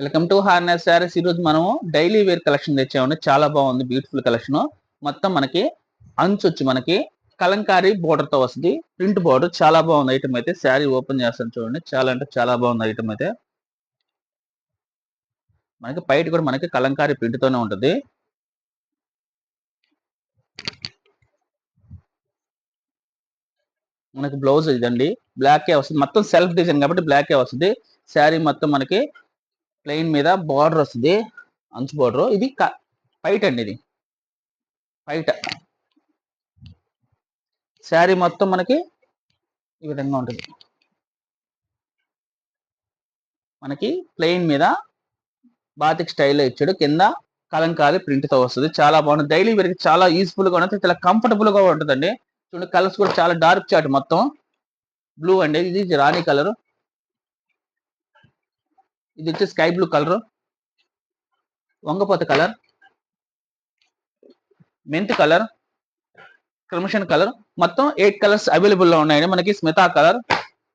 Welcome to Horner saris ఈ రోజు మనము డైలీ వేర్ కలెక్షన్ తెచ్చామండి. చాలా బాగుంది. Beautiful collection. మొత్తం మనకి అంచు వచ్చి మనకి కలంకారీ border తో వస్తుంది. ప్రింట్ బోర్డర్ చాలా బాగుంది. ఐటమ్ అయితే శారీ ఓపెన్ చేస్తాను చూడండి. చాలా అంటే చాలా బాగుంది ఐటమ్ అయితే. మనకి బయట కూడా మనకి కలంకారీ ప్రింట్ తోనే ఉంటుంది. మనకి బ్లౌజ్ ఇదండి. బ్లాకే వస్తుంది. మొత్తం సెల్ఫ్ డిజైన్ కాబట్టి బ్లాకే వస్తుంది. శారీ మొత్తం మనకి ప్లెయిన్ మీద బార్డర్ వస్తుంది. అంచు బార్డర్ ఇది ఫైట్ అండి ఇది. పైట శారీ మొత్తం మనకి ఈ విధంగా ఉంటుంది. మనకి ప్లెయిన్ మీద బాతిక్ స్టైల్లో ఇచ్చాడు. కింద కలంకాలి ప్రింట్తో వస్తుంది. చాలా బాగుంటుంది. డైలీ వీరికి చాలా యూస్ఫుల్గా ఉంటుంది. చాలా కంఫర్టబుల్గా ఉంటుందండి. చూడండి కలర్స్ కూడా చాలా డార్క్ చాట్ మొత్తం. బ్లూ అండి. ఇది రాణి కలర్ ఇది వచ్చి sky blue colour. వంగపోత colour. Mint colour. Crimson colour. మొత్తం ఎయిట్ కలర్స్ అవైలబుల్లో ఉన్నాయండి. మనకి స్మితా కలర్.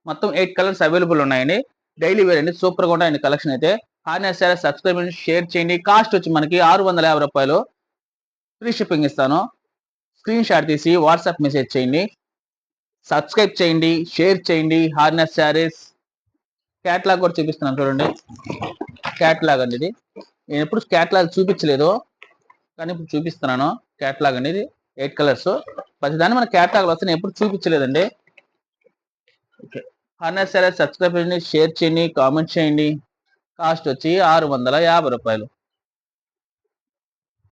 మొత్తం ఎయిట్ కలర్స్ అవైలబుల్ ఉన్నాయండి. డైలీ వేర్ అండి. సూపర్గా ఉంటాయండి కలెక్షన్ అయితే. హార్నెస్ సరే సబ్స్క్రైబ్ షేర్ చేయండి. కాస్ట్ వచ్చి మనకి ఆరు వందల యాభై రూపాయలు. ఫ్రీ షిప్పింగ్ ఇస్తాను. స్క్రీన్ షాట్ తీసి వాట్సాప్ మెసేజ్ చేయండి. సబ్స్క్రైబ్ చేయండి షేర్ చేయండి. హార్నెస్ శారీస్ క్యాట్లాగ్ కూడా చూపిస్తున్నాను చూడండి. క్యాట్లాగ్ అండి ఇది. నేను ఎప్పుడు క్యాట్లాగ్ చూపించలేదు. కానీ ఇప్పుడు చూపిస్తున్నాను. క్యాట్లాగ్ అండి ఇది. ఎయిట్ కలర్స్ ప్రతిదాన్ని మన క్యాట్లాగ్ వస్తే నేను ఎప్పుడు చూపించలేదండి. ఓకే హార్నెస్ శారీస్ సబ్స్క్రైబ్ చేయండి షేర్ చేయండి కామెంట్ చేయండి. కాస్ట్ వచ్చి ఆరు వందల యాభై రూపాయలు.